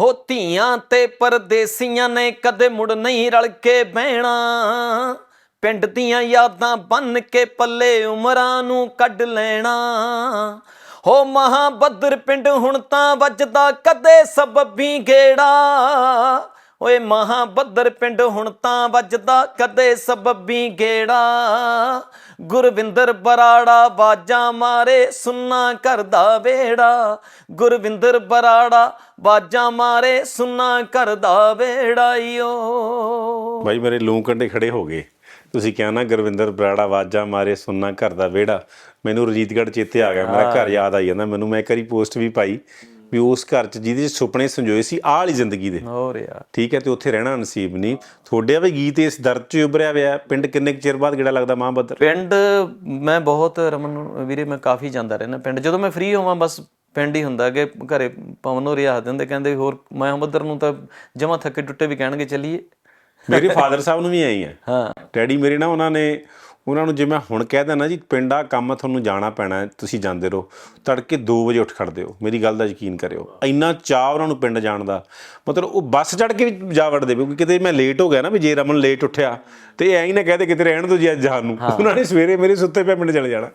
ਹੋ ਧੀਆਂ ਤੇ ਪਰਦੇਸੀਆਂ ਨੇ ਕਦੇ ਮੁੜ ਨਹੀਂ ਰਲ ਕੇ ਬਹਿਣਾ। ਪਿੰਡ ਦੀਆਂ ਯਾਦਾਂ ਬੰਨ ਕੇ ਪੱਲੇ ਉਮਰਾਂ ਨੂੰ ਕੱਢ ਲੈਣਾ। ਹੋ ਮਹਾਬਦਰ ਪਿੰਡ ਹੁਣ ਤਾਂ ਵੱਜਦਾ ਕਦੇ ਸਬੱਬੀ ਗੇੜਾ। ਓਏ ਮਹਾਬਦਰ ਪਿੰਡ ਹੁਣ ਤਾਂ ਵੱਜਦਾ ਕਦੇ ਸਬੱਬੀ ਗੇੜਾ। ਗੁਰਵਿੰਦਰ ਬਰਾੜਾ ਬਾਜਾਂ ਮਾਰੇ ਸੁੰਨਾ ਕਰਦਾ ਵੇੜਾ। ਗੁਰਵਿੰਦਰ ਬਰਾੜਾ ਬਾਜਾਂ ਮਾਰੇ ਸੁੰਨਾ ਕਰਦਾ ਵੇੜਾ ਈਓ ਬਾਈ ਮੇਰੇ ਲੂੰ ਕੰਡੇ ਖੜੇ ਹੋ ਗਏ। ਤੁਸੀਂ ਕਿਹਾ ਨਾ ਗੁਰਵਿੰਦਰ ਬਰਾੜਾ ਆਵਾਜ਼ਾਂ ਮਾਰੇ ਸੁਣਨਾ ਘਰ ਦਾ ਵਿਹੜਾ ਮੈਨੂੰ ਰਜੀਤਗੜ੍ਹ ਚੇਤੇ ਆ ਗਿਆ। ਮੇਰਾ ਘਰ ਯਾਦ ਆਈ ਜਾਂਦਾ। ਮੈਨੂੰ ਮੈਂ ਇੱਕ ਵਾਰੀ ਪੋਸਟ ਵੀ ਪਾਈ। ਵੀ ਉਸ ਘਰ 'ਚ ਜਿਹਦੇ 'ਚ ਸੁਪਨੇ ਸੰਜੋਏ ਸੀ ਆਹ ਵਾਲੀ ਜ਼ਿੰਦਗੀ ਦੇ। ਹੋਰ ਯਾਰ। ਠੀਕ ਹੈ ਤੇ ਉੱਥੇ ਰਹਿਣਾ ਨਸੀਬ ਨਹੀਂ। ਤੁਹਾਡੇ ਵੀ ਗੀਤ ਇਸ ਦਰਦ 'ਚ ਉਭਰਿਆ ਹੋਇਆ। ਪਿੰਡ ਕਿੰਨੇ ਕੁ ਚਿਰ ਬਾਅਦ ਗੇੜਾ ਲੱਗਦਾ ਮਹਾਂਬਦਰ ਪਿੰਡ ਮੈਂ ਬਹੁਤ ਰਮਨ ਨੂੰ- ਵੀਰੇ ਮੈਂ ਕਾਫੀ ਜਾਂਦਾ ਰਹਿਣਾ ਪਿੰਡ ਜਦੋਂ ਮੈਂ ਫ੍ਰੀ ਹੋਵਾਂ ਬਸ ਪਿੰਡ ਹੀ ਹੁੰਦਾ ਕਿ ਘਰੇ ਪਵਨ ਹੋਰੀ ਆਖ ਦਿੰਦੇ ਕਹਿੰਦੇ ਹੋਰ ਮੈਂ ਅੰਬਦਰ ਨੂੰ ਤਾਂ ਜਮਾ ਥੱਕੇ ਟੁੱਟੇ ਵੀ ਕਹਿਣਗੇ ਚੱਲੀਏ। ਮੇਰੇ ਫਾਦਰ ਸਾਹਿਬ ਨੂੰ ਵੀ ਆਈ ਹੈ। ਹਾਂ। ਡੈਡੀ ਮੇਰੇ ਨਾ ਉਹਨਾਂ ਨੇ ਉਹਨਾਂ ਨੂੰ ਜੇ ਮੈਂ ਹੁਣ ਕਹਿ ਦਿੰਦਾ ਜੀ ਪਿੰਡ ਆ ਕੰਮ ਤੁਹਾਨੂੰ ਜਾਣਾ ਪੈਣਾ ਤੁਸੀਂ ਜਾਂਦੇ ਰਹੋ। ਤੜਕੇ 2 ਵਜੇ ਉੱਠ ਖੜਦੇ ਹੋ ਮੇਰੀ ਗੱਲ ਦਾ ਯਕੀਨ ਕਰਿਓ। ਇੰਨਾ ਚਾਹ ਉਹਨਾਂ ਨੂੰ ਪਿੰਡ ਜਾਣ ਦਾ। ਮਤਲਬ ਉਹ ਬੱਸ ਚੜ ਕੇ ਵੀ ਜਾ ਵੜਦੇ ਵੀ ਕਿਉਂਕਿ ਕਿਤੇ ਮੈਂ ਲੇਟ ਹੋ ਗਿਆ ਨਾ ਵੀ ਜੇ ਰਮਨ ਲੇਟ ਉੱਠਿਆ ਤੇ ਐਂ ਹੀ ਨਾ ਕਹਦੇ ਕਿਤੇ ਰਹਿਣ ਦੋ ਜੀ ਅੱਜ ਜਾਣ ਨੂੰ। ਉਹਨਾਂ ਨੇ ਸਵੇਰੇ ਮੇਰੇ ਸੁੱਤੇ ਪਏ ਪਿੰਡ ਚਲੇ ਜਾਣਾ।